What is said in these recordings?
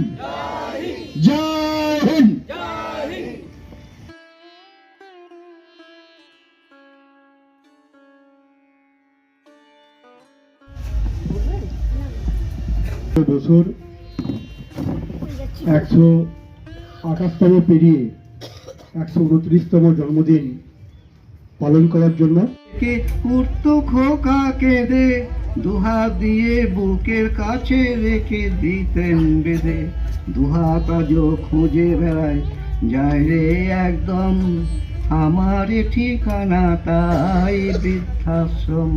হিন্দ জয় হিন্দ। বছর একশো আঠাশতম পেরিয়ে একশো উনত্রিশতম জন্মদিন পালন করার জন্য। কে উঠতো খোকা কেঁদে দুহাত দিয়ে বুকের কাছে রেখে দিতেন বেঁধে। দুহাত আজও খুঁজে বেড়ায়, যায় রে একদম, আমার ঠিকানা তাই বৃদ্ধাশ্রম।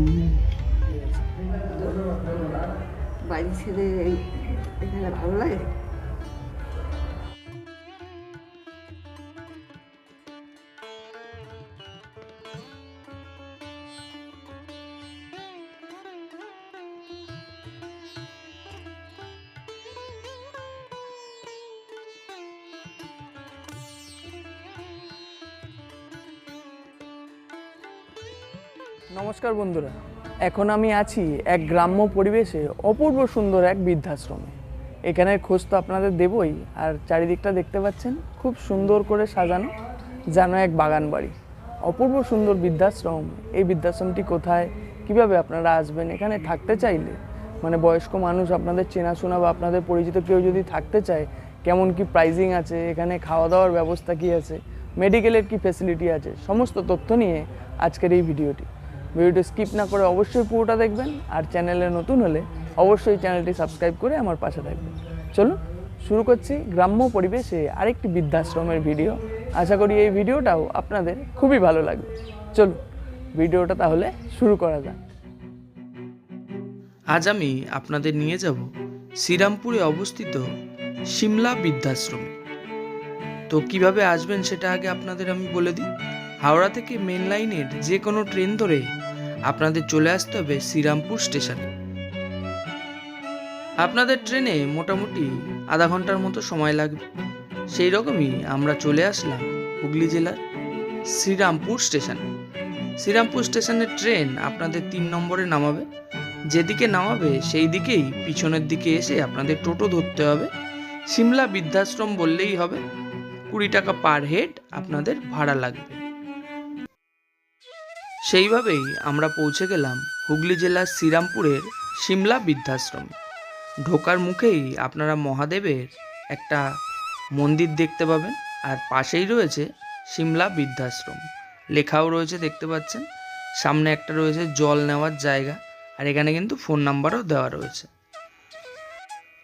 বাড়ি ছেড়ে এখানে ভালো লাগে? নমস্কার বন্ধুরা। এখন আমি আছি এক গ্রাম্য পরিবেশে অপূর্ব সুন্দর এক বৃদ্ধাশ্রমে। এখানের খোঁজ তো আপনাদের দেবই, আর চারিদিকটা দেখতে পাচ্ছেন খুব সুন্দর করে সাজানো যেন এক বাগান বাড়ি। অপূর্ব সুন্দর বৃদ্ধাশ্রম, এই বৃদ্ধাশ্রমটি কোথায়, কীভাবে আপনারা আসবেন, এখানে থাকতে চাইলে? মানে বয়স্ক মানুষ আপনাদের চেনাশোনা বা আপনাদের পরিচিত কেউ যদি থাকতে চায়, কেমন কি প্রাইজিং আছে, এখানে খাওয়া দাওয়ার ব্যবস্থা কি আছে, মেডিকেলের কি ফেসিলিটি আছে, সমস্ত তথ্য নিয়ে আজকের এই ভিডিওটি। ভিডিওটি স্কিপ না করে অবশ্যই পুরোটা দেখবেন, আর চ্যানেলে নতুন হলে অবশ্যই চ্যানেলটি সাবস্ক্রাইব করে আমার পাশে থাকবেন। চলুন, শুরু করছি গ্রাম্য পরিবেশে আরেকটি বৃদ্ধাশ্রমের ভিডিও। আশা করি এই ভিডিওটাও আপনাদের খুবই ভালো লাগবে। চলুন, ভিডিওটা তাহলে শুরু করা যাক। আজ আমি আপনাদের নিয়ে যাব শ্রীরামপুরে অবস্থিত সিমলা বৃদ্ধাশ্রমে। তো কীভাবে আসবেন সেটা আগে আপনাদের আমি বলে দিই। হাওড়া থেকে মেন লাইনের যে কোনো ট্রেন ধরে আপনাদের চলে আসতে হবে শ্রীরামপুর স্টেশনে আপনাদের ট্রেনে মোটামুটি আধা ঘণ্টার মতো সময় লাগবে। সেই রকমই আমরা চলে আসলাম হুগলি জেলার শ্রীরামপুর স্টেশনে শ্রীরামপুর স্টেশনের ট্রেন আপনাদের তিন নম্বরে নামাবে। যেদিকে নামাবে সেই দিকেই পিছনের দিকে এসে আপনাদের টোটো ধরতে হবে। সিমলা বৃদ্ধাশ্রম বললেই হবে। কুড়ি টাকা পার হেড আপনাদের ভাড়া লাগবে। সেইভাবেই আমরা পৌঁছে গেলাম হুগলি জেলার শ্রীরামপুরের সিমলা বৃদ্ধাশ্রমে। ঢোকার মুখেই আপনারা মহাদেবের একটা মন্দির দেখতে পাবেন আর পাশেই রয়েছে সিমলা বৃদ্ধাশ্রম। লেখাও রয়েছে দেখতে পাচ্ছেন। সামনে একটা রয়েছে জল নেওয়ার জায়গা আর এখানে কিন্তু ফোন নাম্বারও দেওয়া রয়েছে।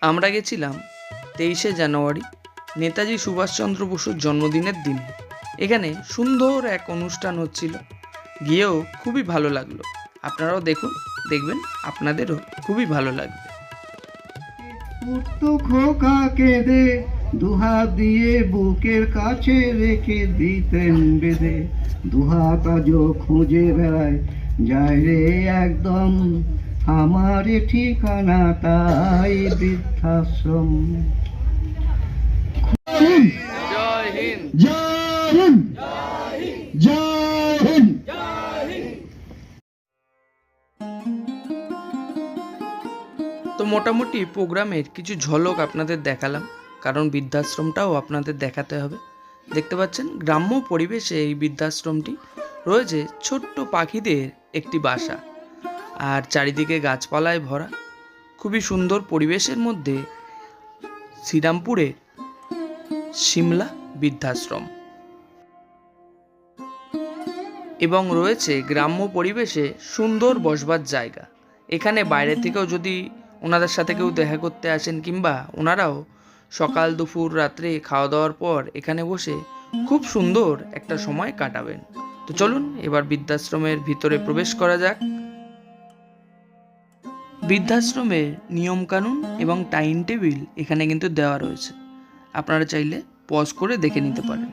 আমরা গেছিলাম তেইশে জানুয়ারি নেতাজি সুভাষচন্দ্র বসুর জন্মদিনের দিনে। এখানে সুন্দর এক অনুষ্ঠান হচ্ছিল। গিয়েও খুবই ভালো লাগল। আপনারাও দেখুন দেখবেন আপনাদেরও খুবই ভালো লাগবে। খোকা কেঁদে দুহাত দিয়ে বুকের কাছে রেখে দিতেন বেঁধে দুহাত আজও খুঁজে বেড়ায় যায় রে একদম আমার ঠিকানা তাই বৃদ্ধাশ্রম। জয় হিন্দ। জয় হিন্দ। জয় তো মোটামুটি প্রোগ্রামের কিছু ঝলক আপনাদের দেখালাম, কারণ বৃদ্ধাশ্রমটাও আপনাদের দেখাতে হবে। দেখতে পাচ্ছেন, গ্রাম্য পরিবেশে এই বৃদ্ধাশ্রমটি রয়েছে ছোট্ট পাখিদের একটি বাসা, আর চারিদিকে গাছপালায় ভরা। খুবই সুন্দর পরিবেশের মধ্যে শ্রীরামপুরে সিমলা বৃদ্ধাশ্রম। এবং রয়েছে গ্রাম্য পরিবেশে সুন্দর বসবার জায়গা। এখানে বাইরে থেকেও যদি ওনাদের সাথে কেউ দেখা করতে আসেন কিংবা ওনারাও সকাল দুপুর রাত্রে খাওয়া দাওয়ার পর এখানে বসে খুব সুন্দর একটা সময় কাটাবেন। তো চলুন এবার বৃদ্ধাশ্রমের ভিতরে প্রবেশ করা যাক। বৃদ্ধাশ্রমের নিয়মকানুন এবং টাইম টেবিল এখানে কিন্তু দেওয়া রয়েছে। আপনারা চাইলে পজ করে দেখে নিতে পারেন।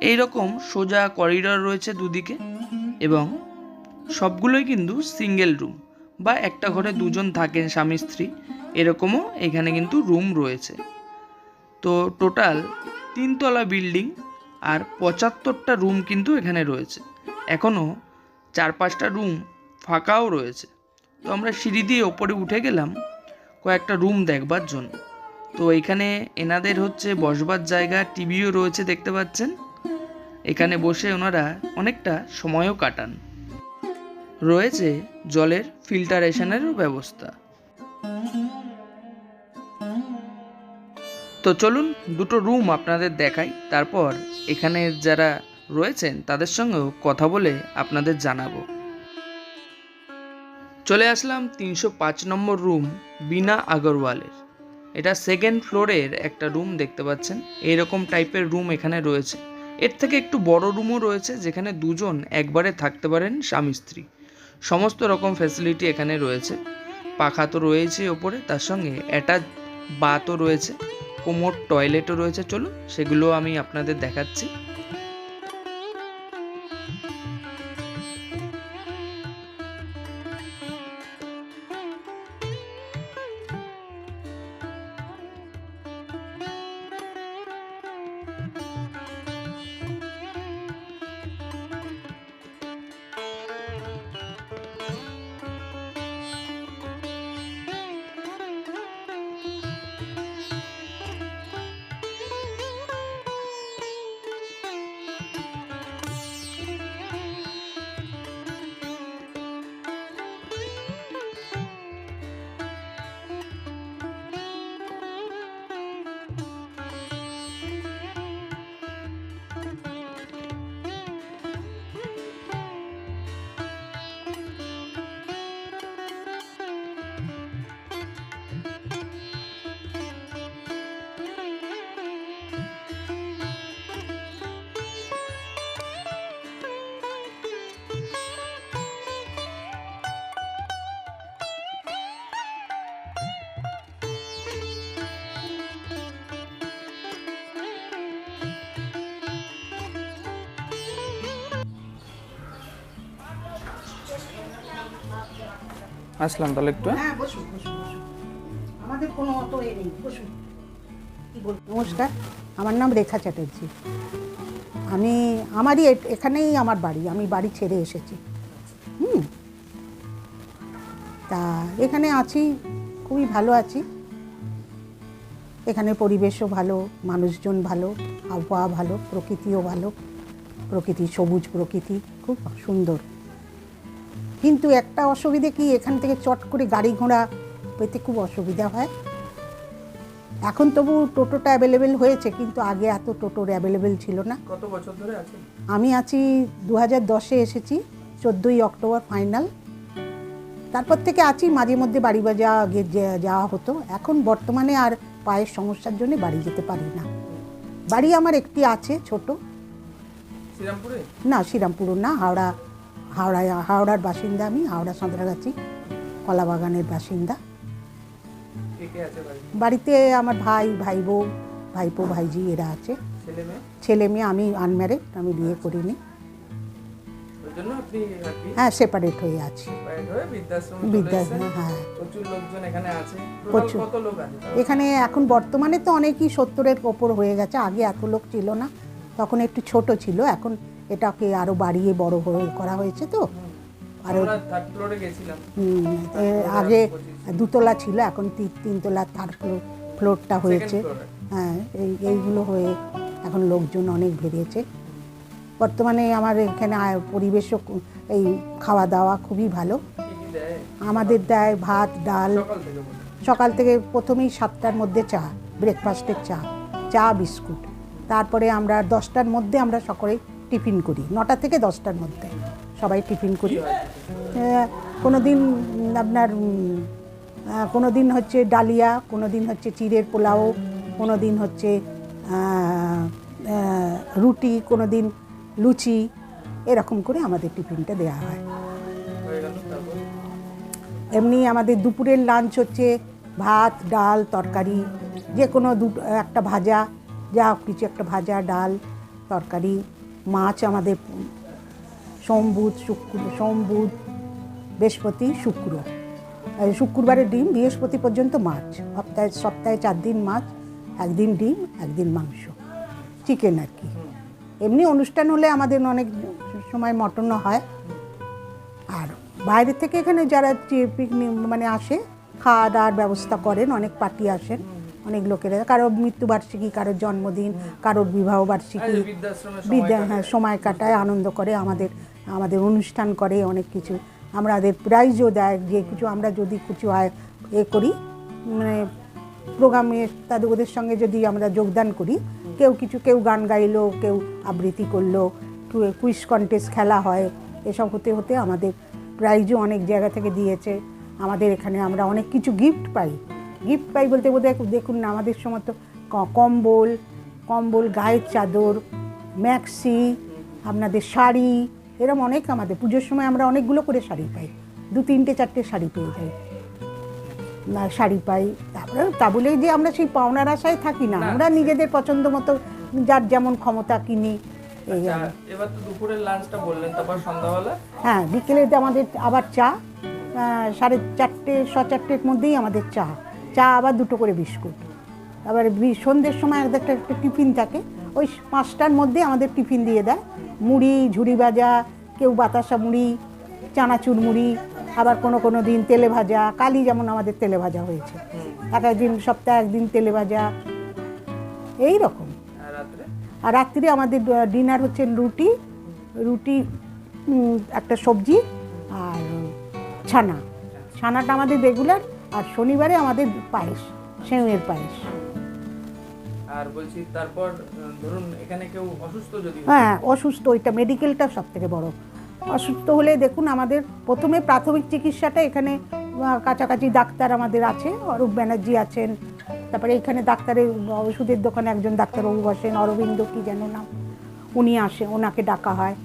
এই রকম সোজা করিডর রয়েছে দুদিকে এবং সবগুলোই কিন্তু সিঙ্গেল রুম বা একটা ঘরে দুজন থাকেন স্বামী স্ত্রী, এরকমও এখানে কিন্তু রুম রয়েছে। তো টোটাল তিনতলা বিল্ডিং আর পঁচাত্তরটা রুম কিন্তু এখানে রয়েছে। এখনও চার পাঁচটা রুম ফাঁকাও রয়েছে। তো আমরা সিঁড়ি দিয়ে ওপরে উঠে গেলাম কয়েকটা রুম দেখবার জন্য। তো এখানে এনাদের হচ্ছে বসবার জায়গা, টিভিও রয়েছে দেখতে পাচ্ছেন। এখানে বসে ওনারা অনেকটা সময়ও কাটান। রয়েছে জলের ফিল্টারেশনেরও ব্যবস্থা। তো চলুন দুটো রুম আপনাদের দেখাই, তারপর এখানে যারা রয়েছেন তাদের সঙ্গেও কথা বলে আপনাদের জানাব। চলে আসলাম তিনশো পাঁচ নম্বর রুম বিনা আগরওয়ালের। এটা সেকেন্ড ফ্লোরের একটা রুম দেখতে পাচ্ছেন, এইরকম টাইপের রুম এখানে রয়েছে। এর থেকে একটু বড় রুমও রয়েছে, যেখানে দুজন একবারে থাকতে পারেন স্বামী স্ত্রী সমস্ত রকম ফ্যাসিলিটি এখানে রয়েছে। পাখা তো রয়েছে ওপরে, তার সঙ্গে অ্যাটাচ বাতও রয়েছে, কোমর টয়লেটও রয়েছে। চলো সেগুলো আমি আপনাদের দেখাচ্ছি। আসলাম তাহলে একটু হ্যাঁ? হ্যাঁ নমস্কার, আমার নাম রেখা চ্যাটার্জি। আমি, আমারই এখানেই আমার বাড়ি, আমি বাড়ি ছেড়ে এসেছি। হুম? তা এখানে আছি, খুবই ভালো আছি। এখানে পরিবেশও ভালো, মানুষজন ভালো, আবহাওয়া ভালো, প্রকৃতিও ভালো। প্রকৃতি সবুজ প্রকৃতি, খুব সুন্দর। কিন্তু একটা অসুবিধে কি এখান থেকে চট করে গাড়ি ঘোড়া পেতে খুব অসুবিধা হয়। এখন তবু টোটোটা অ্যাভেলেবেল হয়েছে কিন্তু আগে এত টোটোর অ্যাভেলেবেল ছিল না। কত বছর ধরে আছেন? আমি আছি দু হাজার দশে এসেছি চোদ্দোই অক্টোবর ফাইনাল তারপর থেকে আছি মাঝে মধ্যে বাড়ি বা যাওয়া হতো। এখন বর্তমানে আর পায়ের সমস্যার জন্য বাড়ি যেতে পারি না। বাড়ি আমার একটি আছে ছোট। শ্রীরামপুরে? না শ্রীরামপুর না হাওড়া হাওড়া হাওড়ার বাসিন্দা আমি হাওড়া সাঁতরাগাছি কলাবাগানের বাসিন্দা। বাড়িতে? আমার ভাই ভাই বউ ভাইপো ভাইজি এরা আছে। ছেলে মেয়ে? আমি আনম্যারিড আমি বিয়ে করিনি। হ্যাঁ সেপারেট হয়ে আছি। হয়ে প্রচুর? এখানে এখন বর্তমানে তো অনেকই সত্তরের ওপর হয়ে গেছে আগে এত লোক ছিল না তখন একটু ছোট ছিল এখন এটাকে আরও বাড়িয়ে বড় হয়ে করা হয়েছে তো। আরও এ, আগে দুতলা ছিল এখন তিন- তিনতলা থার্ড ফ্লোর ফ্লোরটা হয়েছে। হ্যাঁ এই এইগুলো হয়ে এখন লোকজন অনেক বেরিয়েছে। বর্তমানে আমার এখানে পরিবেশও এই খাওয়া দাওয়া খুবই ভালো। আমাদের দেয় ভাত ডাল। সকাল থেকে প্রথমেই সাতটার মধ্যে চা ব্রেকফাস্টের চা চা বিস্কুট। তারপরে আমরা দশটার মধ্যে আমরা সকলে টিফিন করি, নটা থেকে দশটার মধ্যে সবাই টিফিন করি। কোনো দিন আপনার কোনো দিন হচ্ছে ডালিয়া কোনো দিন হচ্ছে চিড়ের পোলাও কোনো দিন হচ্ছে রুটি কোনো দিন লুচি, এরকম করে আমাদের টিফিনটা দেওয়া হয়। এমনি আমাদের দুপুরের লাঞ্চ হচ্ছে ভাত, ডাল, তরকারি, যে কোনো দুটো, একটা ভাজা, যা কিছু একটা ভাজা, ডাল, তরকারি মাছ আমাদের সোম বুধ শুক্র সোম বুধ বৃহস্পতি, শুক্র। এই শুক্রবারে ডিম, বৃহস্পতি পর্যন্ত মাছ। সপ্তাহে সপ্তাহে চার দিন মাছ, একদিন ডিম, একদিন মাংস। চিকেন আর কি। এমনি অনুষ্ঠান হলে আমাদের অনেক সময় মটনও হয়। আর বাইরে থেকে এখানে যারা পিকনিক মানে আসে খাওয়া দাওয়ার ব্যবস্থা করেন, অনেক পার্টি আসেন। অনেক লোকেরা। কারোর মৃত্যুবার্ষিকী কারোর জন্মদিন কারোর বিবাহ বার্ষিকী বিদ্যা হ্যাঁ সময় কাটায় আনন্দ করে আমাদের আমাদের অনুষ্ঠান করে অনেক কিছু। আমাদের প্রাইজও দেয় যে কিছু আমরা যদি কিছু আয় এ করি মানে প্রোগ্রামে তাদের ওদের সঙ্গে যদি আমরা যোগদান করি কেউ কিছু কেউ গান গাইলো কেউ আবৃত্তি করল কুইজ কন্টেস্ট খেলা হয় এসব হতে হতে আমাদের প্রাইজও অনেক জায়গা থেকে দিয়েছে। আমাদের এখানে আমরা অনেক কিছু গিফট পাই। গিফট পাই বলতে বোধহয় দেখুন না আমাদের সময় তো কম্বল কম্বল গায়ের চাদর ম্যাক্সি আপনাদের শাড়ি এরকম অনেক আমাদের। পুজোর সময় আমরা অনেকগুলো করে শাড়ি পাই। দু তিনটে চারটে শাড়ি পেয়ে যাই। না শাড়ি পাই। তারপরে তা বলে যে আমরা সেই পাওনার আশায় থাকি না। আমরা নিজেদের পছন্দ মতো যার যেমন ক্ষমতা কিনি এই এবার তো দুপুরের লাঞ্চটা বললেন তারপর সন্ধ্যাবেলা? হ্যাঁ বিকেলে আমাদের আবার চা সাড়ে চারটে স চারটের মধ্যেই আমাদের চা। চা আবার দুটো করে বিস্কুট। আবার বি- সন্ধ্যের সময় একটা একটা একটা টিফিন থাকে। ওই পাঁচটার মধ্যে আমাদের টিফিন দিয়ে দেয়। মুড়ি ঝুড়ি ভাজা কেউ বাতাসা মুড়ি চানাচুর মুড়ি আবার কোনো কোনো দিন তেলে ভাজা কালি যেমন আমাদের তেলে ভাজা হয়েছে। এক একদিন সপ্তাহে একদিন তেলে ভাজা। এই রকম। আর রাত্রি? আমাদের ডিনার হচ্ছে রুটি রুটি একটা সবজি আর ছানা। ছানাটা আমাদের রেগুলার আর শনিবারে আমাদের পায়েস সেউয়ের পায়েস। আর বলছি তারপর ধরুন এখানে কেউ অসুস্থ যদি হ্যাঁ? অসুস্থ ওইটা মেডিকেলটা সব থেকে বড়। অসুস্থ হলে দেখুন আমাদের প্রথমে প্রাথমিক চিকিৎসাটা এখানে কাছাকাছি ডাক্তার আমাদের আছে অরূপ ব্যানার্জি আছেন। তারপরে এখানে ডাক্তারের ওষুধের দোকানে একজন ডাক্তারবাবু বসেন অরবিন্দ কি যেন নাম। উনি আসে ওনাকে ডাকা হয়।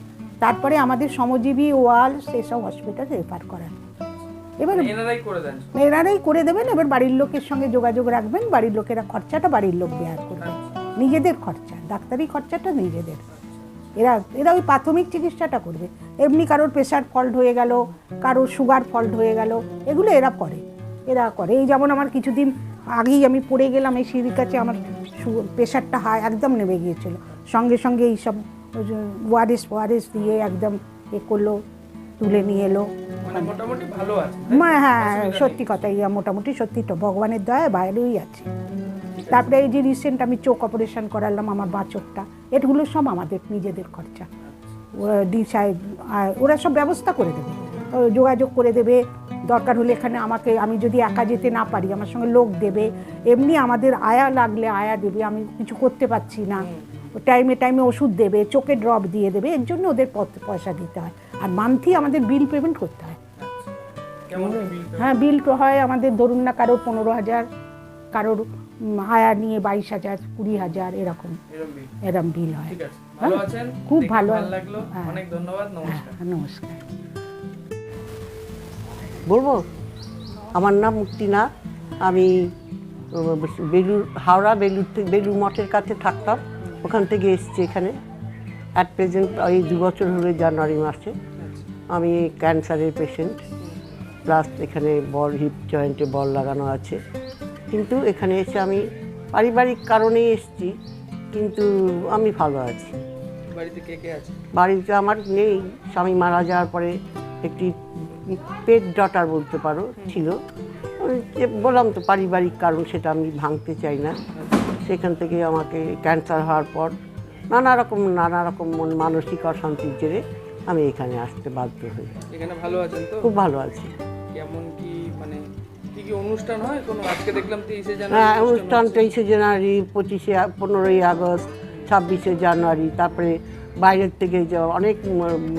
তারপরে আমাদের সমজীবী ওয়াল সেসব হসপিটাল রেফার করেন। এবার এনারাই করে দেন। এনারাই করে দেবেন এবার বাড়ির লোকের সঙ্গে যোগাযোগ রাখবেন বাড়ির লোকেরা খরচাটা বাড়ির লোক বেয়ার করবে। নিজেদের খরচা ডাক্তারি খরচাটা নিজেদের। এরা এরা ওই প্রাথমিক চিকিৎসাটা করবে। এমনি কারোর প্রেশার ফল্ট হয়ে গেল কারোর সুগার ফল্ট হয়ে গেল এগুলো এরা করে এরা করে। এই যেমন আমার কিছুদিন আগেই আমি পড়ে গেলাম এই সিঁড়ির কাছে আমার প্রেশারটা হাই একদম নেমে গিয়েছিল। সঙ্গে সঙ্গে এইসব ওয়ারেস ওয়ারেস দিয়ে একদম এ করল তুলে নিয়ে এলো। মানে মোটামুটি ভালো আছে হ্যাঁ সত্যি কথা ইয়া মোটামুটি সত্যি তো ভগবানের দয়া বাইরেই আছে। তারপরে এই যে রিসেন্ট আমি চোখ অপারেশন করালাম আমার বাঁ চোখটা এগুলো সব আমাদের নিজেদের খরচা। ওরা ডি সাহেব ওরা সব ব্যবস্থা করে দেবে। যোগাযোগ করে দেবে দরকার হলে এখানে আমাকে আমি যদি একা যেতে না পারি আমার সঙ্গে লোক দেবে এমনি আমাদের আয়া লাগলে আয়া দেবে আমি কিছু করতে পারছি না। টাইমে টাইমে ওষুধ দেবে চোখে ড্রপ দিয়ে দেবে এর জন্য ওদের পয়সা দিতে হয়। আর মান্থলি আমাদের বিল পেমেন্ট করতে হয়। হ্যাঁ বিল তো হয় আমাদের ধরুন না কারোর পনেরো হাজার কারোর আয়া নিয়ে বাইশ হাজার কুড়ি হাজার এরকম। এরকম বিল এরম বিল হয়। ঠিক আছে ভালো আছেন? খুব ভালো। ভালো লাগল। হ্যাঁ। অনেক ধন্যবাদ নমস্কার। হ্যাঁ, বলব আমার নাম মুক্তিনাথ আমি বেলুর হাওড়া বেলুর থেকে বেলুর মঠের কাছে থাকতাম। ওখান থেকে এসেছি এখানে। অ্যাট প্রেজেন্ট এই দু বছর হলো জানুয়ারি মাসে। আমি ক্যান্সারের পেশেন্ট প্লাস এখানে বল হিপ জয়েন্টে বল লাগানো আছে। কিন্তু এখানে এসে আমি পারিবারিক কারণেই এসেছি কিন্তু আমি ভালো আছি। বাড়িতে কে কে আছে? বাড়িতে আমার নেই স্বামী মারা যাওয়ার পরে একটি পেট ডটার বলতে পারো ছিল। যে বললাম তো পারিবারিক কারণ সেটা আমি ভাঙতে চাই না। সেখান থেকে আমাকে ক্যান্সার হওয়ার পর নানা রকম নানা রকম মন- মানসিক অশান্তির জেরে আমি এখানে আসতে বাধ্য হই। এখানে ভালো আছেন তো? খুব ভালো আছি। কেমন কি মানে কি কি অনুষ্ঠান হয়? কোনো আজকে দেখলাম তেইশে হ্যাঁ অনুষ্ঠান তেইশে জানুয়ারি পঁচিশে পনেরোই আগস্ট ছাব্বিশে জানুয়ারি তারপরে বাইরের থেকে অনেক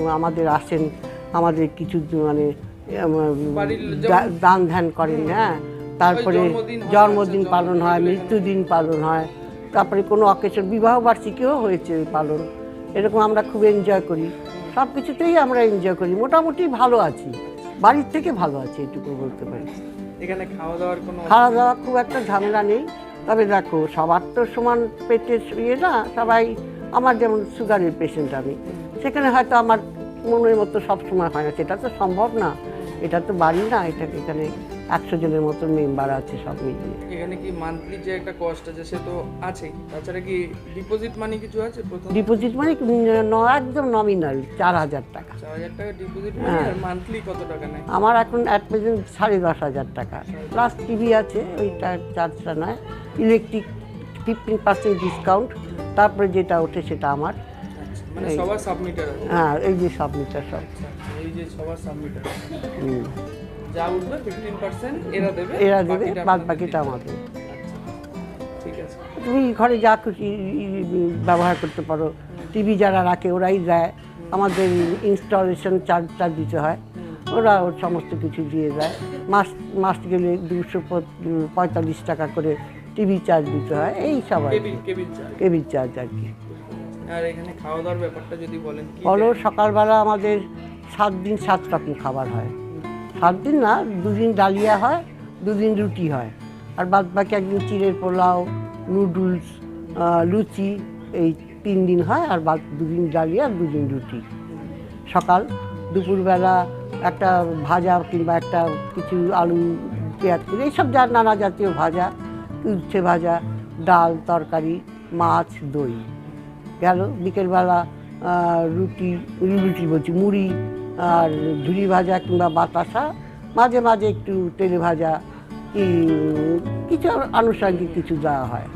আমাদের আসেন আমাদের কিছু মানে দান ধ্যান করেন হ্যাঁ। তারপরে জন্মদিন জন্মদিন আচ্ছা, পালন হয় মৃত্যুদিন পালন হয়। তারপরে কোনো অকেশন বিবাহ বার্ষিকীও হয়েছে পালন। এরকম আমরা খুব এনজয় করি। সব কিছুতেই আমরা এনজয় করি। মোটামুটি ভালো আছি। বাড়ির থেকে ভালো আছে এটুকু বলতে পারি। এখানে খাওয়া দাওয়ার কোনো খাওয়া দাওয়া খুব একটা ঝামেলা নেই। তবে দেখো সবার তো সমান পেটের ইয়ে না সবাই আমার যেমন সুগারের পেশেন্ট আমি সেখানে হয়তো আমার মনের মতো সব সময় হয় না সেটা তো সম্ভব না। এটা তো বাড়ি না এটা এখানে একশো জনের মতো মেম্বার আছে সব মিলিয়ে। এখানে কি মান্থলি যে একটা কস্ট আছে সে তো আছেই তাছাড়া কি ডিপোজিট মানি কিছু আছে প্রথম? ডিপোজিট মানে ন একদম নমিনাল চার হাজার টাকা। চার হাজার টাকা ডিপোজিট মানি মান্থলি কত টাকা নেয়? আমার এখন অ্যাট প্রেজেন্ট সাড়ে দশ হাজার টাকা। প্লাস টিভি আছে ওইটা চার্জটা নয়। ইলেকট্রিক ফিফটিন পার্সেন্ট ডিসকাউন্ট তারপরে যেটা ওঠে সেটা আমার। আচ্ছা, মানে সবার সাবমিটার হ্যাঁ এই যে সব মিটার সব। আচ্ছা, এই যে সবার সাবমিটার হুম। যা উঠবে ফিফটিন পার্সেন্ট এরা দেবে এরা দেবে বাদ বাকিটা আমাদের। আচ্ছা, তুমি ঘরে যা খুশি ব্যবহার করতে পারো। টিভি যারা রাখে ওরাই দেয়। আমাদের ইনস্টলেশন চার্জটা দিতে হয়। ওরা ওর সমস্ত কিছু দিয়ে দেয়। মাস মাস গেলে দুশো পঁয়তাল্লিশ টাকা করে টিভি চার্জ দিতে হয়। এই সব আর কেবিল চার্জ আর কি। কি সকালবেলা আমাদের সাত দিন সাত রকম খাবার হয়। সাত দিন না, দুদিন ডালিয়া হয়, দুদিন রুটি হয়। আর বাদ বাকি একদিন চিড়ের পোলাও, নুডলস লুচি, এই তিন দিন হয়, আর বাদ, দুদিন ডালিয়া, আর দুদিন রুটি। সকাল, দুপুরবেলা একটা ভাজা কিংবা একটা কিছু আলু পেঁয়াজ করে এইসব যা নানা জাতীয় ভাজা, উচ্ছে ভাজা, ডাল, তরকারি, মাছ, দই। গেল, বিকেলবেলা রুটি রুটি বলছি, মুড়ি আর ঝুড়ি ভাজা কিংবা বাতাসা মাঝে মাঝে একটু তেলে ভাজা কি কিছু আনুষঙ্গিক কিছু দেওয়া হয়।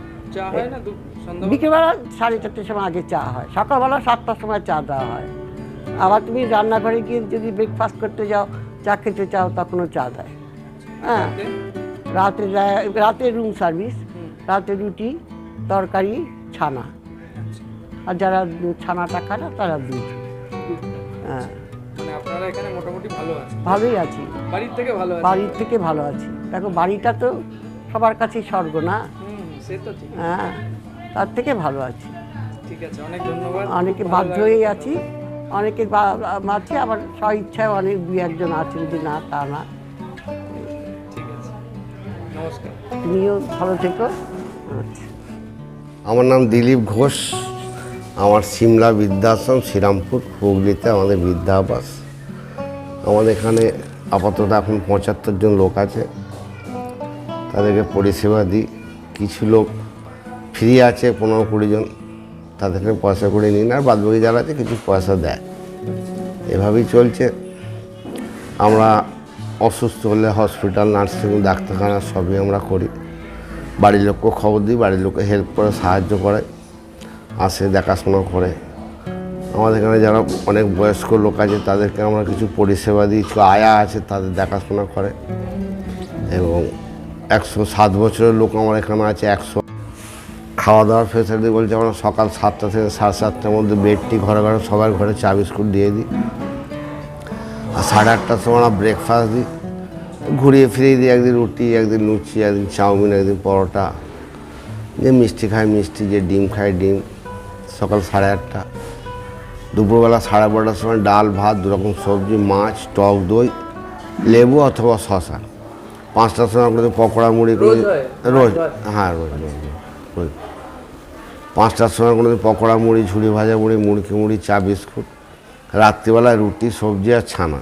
বিকেলবেলা সাড়ে চারটের সময় আগে চা হয় সকালবেলা সাতটার সময় চা দেওয়া হয়। আবার তুমি রান্নাঘরে গিয়ে যদি ব্রেকফাস্ট করতে যাও চা খেতে চাও তখনও চা দেয়। হ্যাঁ। রাতে? রাতে দেয় রাতে রুম সার্ভিস রাতে রুটি তরকারি ছানা। আর যারা ছানাটা খায় না তারা দুধ। হ্যাঁ। আপনারা এখানে মোটামুটি ভালো আছে ভালোই আছি। বাড়ির থেকে ভালো আছে বাড়ির থেকে ভালো আছি। দেখো বাড়িটা তো সবার কাছেই স্বর্গ না? সে তো ঠিক। হ্যাঁ তার থেকে ভালো আছি। ঠিক আছে অনেক ধন্যবাদ। অনেকে বাধ্য লাগল। হয়ে আছি। অনেকে আছে আবার স্ব ইচ্ছায় অনেক দুই একজন আছেন যে না তা না। নমস্কার। তুমিও ভালো থেকো। আচ্ছা। আমার নাম দিলীপ ঘোষ। আমার সিমলা বৃদ্ধাশ্রম শ্রীরামপুর হুগলিতে আমাদের বৃদ্ধাবাস। আমাদের এখানে আপাতত এখন পঁচাত্তর জন লোক আছে। তাদেরকে পরিষেবা দিই। কিছু লোক ফ্রি আছে, পনেরো কুড়ি জন। তাদেরকে পয়সা করে নিন আর বাদবাকি যারা আছে, কিছু পয়সা দেয়। এভাবেই চলছে। আমরা অসুস্থ হলে হসপিটাল নার্সিং ডাক্তারখানা সবই আমরা করি। বাড়ির লোককে খবর দিই, বাড়ির লোককে হেল্প করে, সাহায্য করে। আসে দেখাশোনা করে। আমাদের এখানে যারা অনেক বয়স্ক লোক আছে, তাদেরকে আমরা কিছু পরিষেবা দিই, কিছু আয়া আছে, তাদের দেখাশোনা করে। এবং একশো সাত বছরের লোক আমার এখানে আছে, একশো। খাওয়া দাওয়ার ফেসিলিটি বলছে, আমরা সকাল সাতটা থেকে সাড়ে সাতটার মধ্যে বেডটি ঘরে ঘরে সবার ঘরে চা, বিস্কুট দিয়ে দিই। আর সাড়ে আটটার সময় আমরা ব্রেকফাস্ট দিই। ঘুরিয়ে ফিরিয়ে দিই একদিন রুটি, একদিন লুচি, একদিন চাউমিন, একদিন পরোটা। যে মিষ্টি খায় মিষ্টি, যে ডিম খায় ডিম। সকাল সাড়ে আটটা। দুপুরবেলা সাড়ে বারোটার সময় ডাল ভাত দু রকম সবজি মাছ টক দই লেবু অথবা শশা পাঁচটার সময় করে পকোড়া মুড়ি করে রোজ হ্যাঁ? রোজ রোজ রোজ, রোজ পাঁচটার সময় কোনো পকোড়া মুড়ি ঝুড়ি ভাজা মুড়ি মুড়কি মুড়ি চা বিস্কুট রাত্রিবেলায় রুটি সবজি আর ছানা।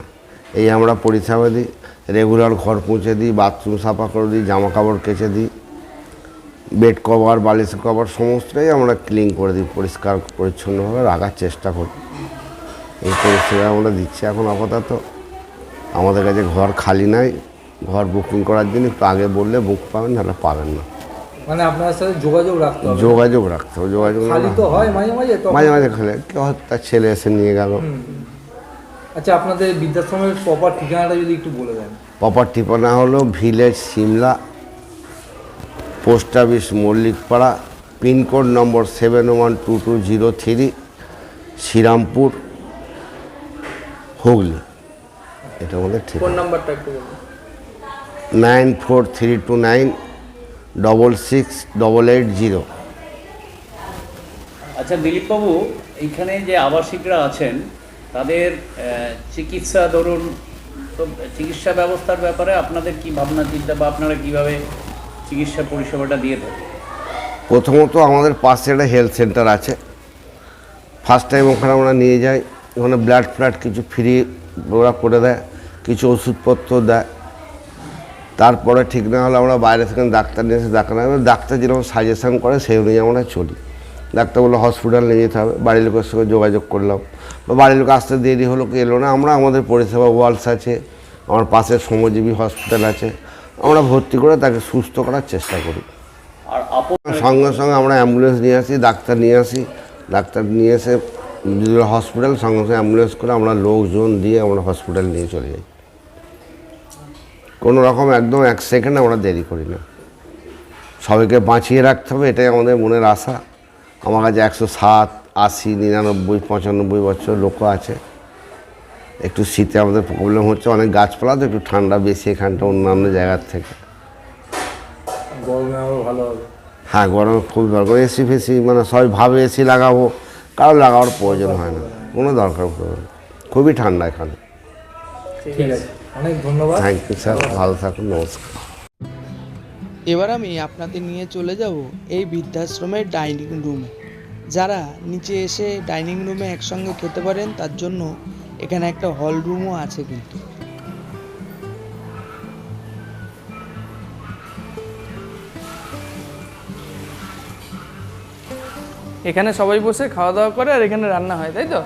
এই আমরা পরিষেবা দিই রেগুলার ঘর পৌঁছে দিই বাথরুম সাফা করে দিই জামা কাপড় কেচে দিই বেড কভার বালিশ কভার সমস্তটাই আমরা ক্লিন করে দিই পরিষ্কার পরিচ্ছন্নভাবে রাখার চেষ্টা করি। এই পরিষেবা আমরা দিচ্ছি এখন আপাতত। আমাদের কাছে ঘর খালি নাই ঘর বুকিং করার জন্য একটু আগে বললে বুক পাবেন নাহলে পাবেন না। মানে আপনার সাথে যোগাযোগ রাখতে হবে। যোগাযোগ রাখতে হবে যোগাযোগ খালি তো হয় মাঝে মাঝে তো মাঝে মাঝে খেলে কেউ তার ছেলে এসে নিয়ে গেল। আচ্ছা আপনাদের বৃদ্ধাশ্রমের প্রপার ঠিকানাটা যদি একটু বলে দেন। প্রপার ঠিকানা হলো village Simla post office Mallikpara pincode নম্বর seven one two two zero three Srirampur Hooghly. এটা আমাদের ঠিক ফোন নাম্বারটা একটু বলুন। Nine four three two nine double six double eight zero. আচ্ছা দিলীপবাবু এইখানে যে আবাসিকরা আছেন তাদের চিকিৎসা ধরুন তো চিকিৎসা ব্যবস্থার ব্যাপারে আপনাদের কি ভাবনা চিন্তা বা আপনারা কীভাবে চিকিৎসা পরিষেবাটা দিয়ে থাকেন? প্রথমত আমাদের পাশে একটা হেলথ সেন্টার আছে। ফার্স্ট টাইম ওখানে আমরা নিয়ে যাই। ওখানে ব্লাড ফ্লাড কিছু ফ্রি ওরা করে দেয় কিছু ওষুধপত্র দেয়। তারপরে ঠিক না হলে আমরা বাইরে থেকে ডাক্তার নিয়ে এসে ডাক্তার ডাক্তার যেরকম সাজেশন করে সেই অনুযায়ী আমরা চলি। ডাক্তার বলল হসপিটাল নিয়ে যেতে হবে। বাড়ির লোকের সঙ্গে যোগাযোগ করলাম। বা বাড়ির লোক আসতে দেরি হলো কি এলো না আমরা আমাদের পরিষেবা ওয়ালস আছে আমার পাশে শ্রমজীবী হসপিটাল আছে। আমরা ভর্তি করে তাকে সুস্থ করার চেষ্টা করি। আর সঙ্গে সঙ্গে আমরা অ্যাম্বুলেন্স নিয়ে আসি ডাক্তার নিয়ে আসি। ডাক্তার নিয়ে এসে হসপিটাল সঙ্গে সঙ্গে অ্যাম্বুলেন্স করে আমরা লোকজন দিয়ে আমরা হসপিটাল নিয়ে চলে যাই। কোনো রকম একদম এক সেকেন্ড আমরা দেরি করি না। সবাইকে বাঁচিয়ে রাখতে হবে এটাই আমাদের মনের আশা। আমার কাছে একশো সাত আশি নিরানব্বই পঁচানব্বই বছর লোক আছে। একটু শীতে আমাদের প্রবলেম হচ্ছে অনেক গাছপালা তো একটু ঠান্ডা বেশি এখানটা অন্যান্য জায়গার থেকে। গরমে ভালো হবে। হ্যাঁ গরমে খুব দরকার এসি ফেসি মানে সবাই ভাবে এসি লাগাবো। কারও লাগানোর প্রয়োজন হয় না। কোনো দরকার পড়বে না। খুবই ঠান্ডা এখানে। ঠিক আছে। অনেক ধন্যবাদ। থ্যাংক ইউ স্যার ভালো থাকুন নমস্কার। এবার আমি আপনাদের নিয়ে চলে যাব এই বৃদ্ধাশ্রমের ডাইনিং রুমে। যারা নিচে এসে ডাইনিং রুমে একসঙ্গে খেতে পারেন তার জন্য এখানে একটা হল রুমও আছে কিন্তু। এখানে সবাই বসে খাওয়া দাওয়া করে আর এখানে রান্না হয়, তাই তো?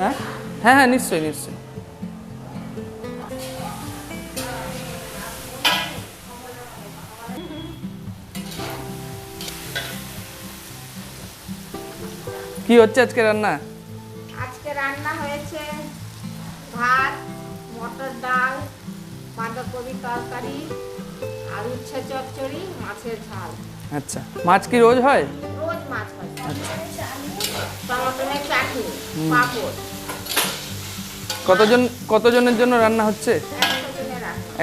হ্যাঁ? হ্যাঁ হ্যাঁ নিশ্চয়ই নিশ্চয়ই। কি হচ্ছে আজকে রান্না? আজকে রান্না হয়েছে ভাত, মটর ডাল, বাঁধাকপি তরকারি আর উচ্ছে চচ্চড়ি, মাছের ঝাল। আচ্ছা। মাছ কি রোজ হয়? রোজ মাছ হয়। চাটনি কতজন কতজনের জন্য রান্না হচ্ছে?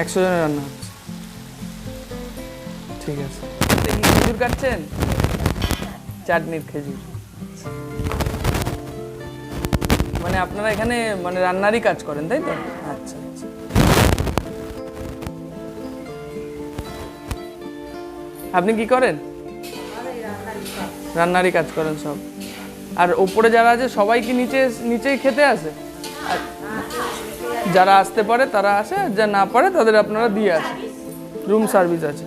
একশো জনের রান্না হচ্ছে। ঠিক আছে। খেজুর কাটছেন? চাটনির খেজুর। মানে আপনারা এখানে মানে রান্নারই কাজ করেন তাই তো? আপনি কি করেন? রান্নারই কাজ করেন সব। আর ওপরে যারা আছে, সবাই কি নিচে, নিচেই খেতে আসে? যারা আসতে পারে, তারা আসে যা না পারে, তাদের আপনারা দিয়ে আসে রুম সার্ভিস আছে।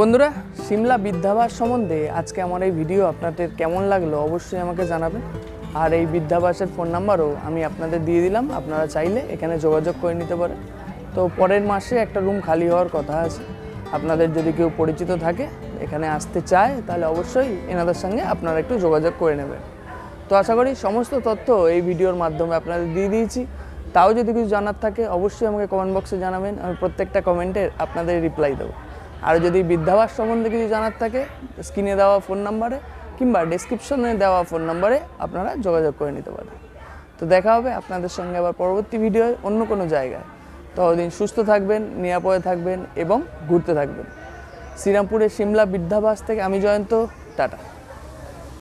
বন্ধুরা, সিমলা বৃদ্ধাবাস সম্বন্ধে আজকে আমার এই ভিডিও আপনাদের কেমন লাগল অবশ্যই আমাকে জানাবেন। আর এই বৃদ্ধাবাসের ফোন নাম্বারও আমি আপনাদের দিয়ে দিলাম, আপনারা চাইলে এখানে যোগাযোগ করে নিতে পারেন। তো পরের মাসে একটা রুম খালি হওয়ার কথা আছে। আপনাদের যদি কেউ পরিচিত থাকে, এখানে আসতে চায়, তাহলে অবশ্যই এনাদের সঙ্গে আপনারা একটু যোগাযোগ করে নেবেন। তো আশা করি সমস্ত তথ্য এই ভিডিওর মাধ্যমে আপনাদের দিয়ে দিয়েছি। তাও যদি কিছু জানার থাকে, অবশ্যই আমাকে কমেন্ট বক্সে জানাবেন, আমি প্রত্যেকটা কমেন্টের আপনাদের রিপ্লাই দেবো। আর যদি বৃদ্ধাবাস সম্বন্ধে কিছু জানার থাকে, স্ক্রিনে দেওয়া ফোন নাম্বারে কিংবা ডিসক্রিপশনে দেওয়া ফোন নাম্বারে আপনারা যোগাযোগ করে নিতে পারেন। তো দেখা হবে আপনাদের সঙ্গে আবার পরবর্তী ভিডিওয় অন্য কোনো জায়গায়। ততদিন সুস্থ থাকবেন, নিরাপদে থাকবেন এবং ঘুরতে থাকবেন। শ্রীরামপুরের সিমলা বৃদ্ধাবাস থেকে আমি জয়ন্ত, টাটা।